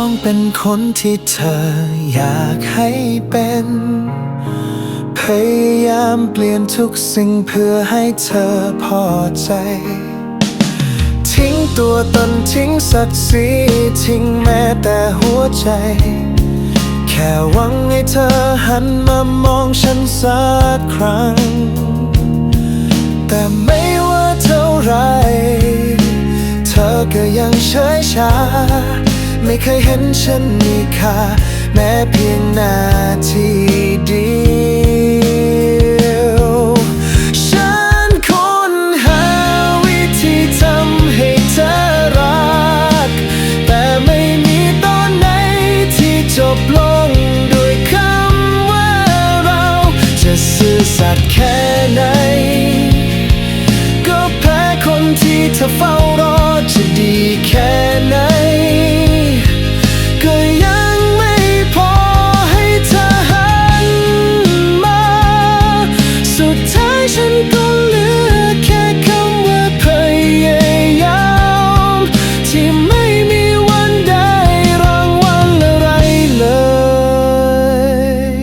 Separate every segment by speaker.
Speaker 1: องเป็นคนที่เธออยากให้เป็น พยายามเปลี่ยนทุกสิ่งเพื่อให้เธอพอใจ ทิ้งตัวตนทิ้งศักดิ์ศรีทิ้งแม้แต่หัวใจ แค่หวังให้เธอหันมามองฉันสักครั้ง แต่ไม่ว่าเท่าไร เธอก็ยังเฉยชา ไม่เคยเห็นฉันมีค่าแม้เพียงนาทีเดียวฉันค้นหาวิธีทำให้เธอรัก แต่ไม่มีตอนไหนที่จบลงด้วยคำว่าเรา จะซื่อสัตย์แค่ไหน ก็แพ้คนที่เธอเฝ้ารอจะดีแค่ สุดท้ายฉันก็เหลือแค่คำว่าพยายามที่ไม่มีวันได้รางวัลอะไรเลย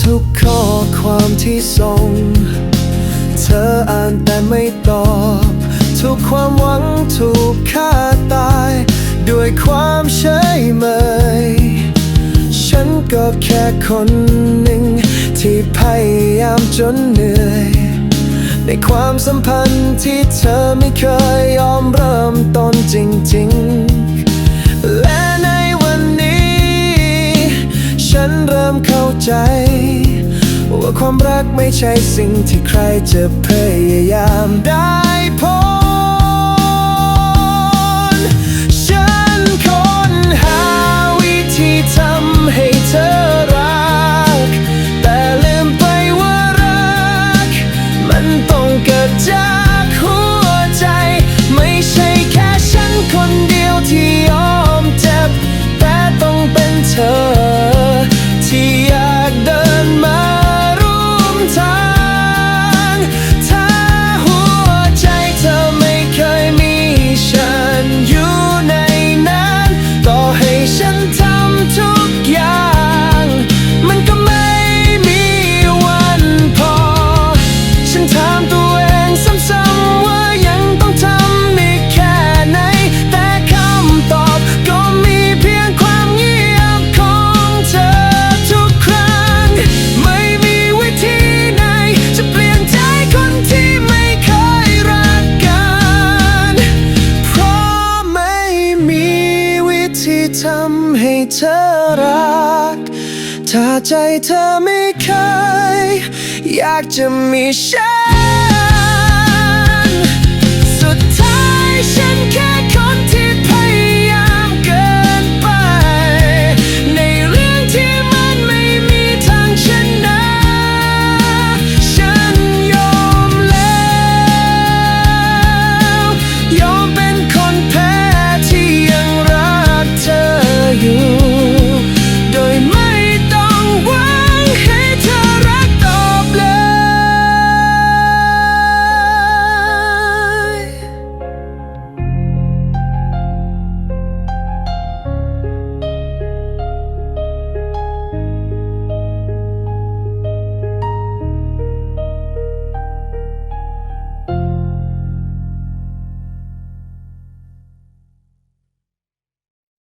Speaker 1: ทุกข้อความที่ส่ง เธออ่านแต่ไม่ตอบ ทุกความหวังถูกฆ่าตาย ด้วยความเฉยเมย ฉันก็แค่คนหนึ่ง ที่พยายามจนเหนื่อย ในความสัมพันธ์ที่เธอไม่เคยยอมเริ่มต้นจริงๆ และในวันนี้ ฉันเริ่มเข้าใจ ว่าความรักไม่ใช่สิ่งที่ใครจะพยายามได้ รัก ถ้าใจเธอไม่เคย อยากจะมีฉัน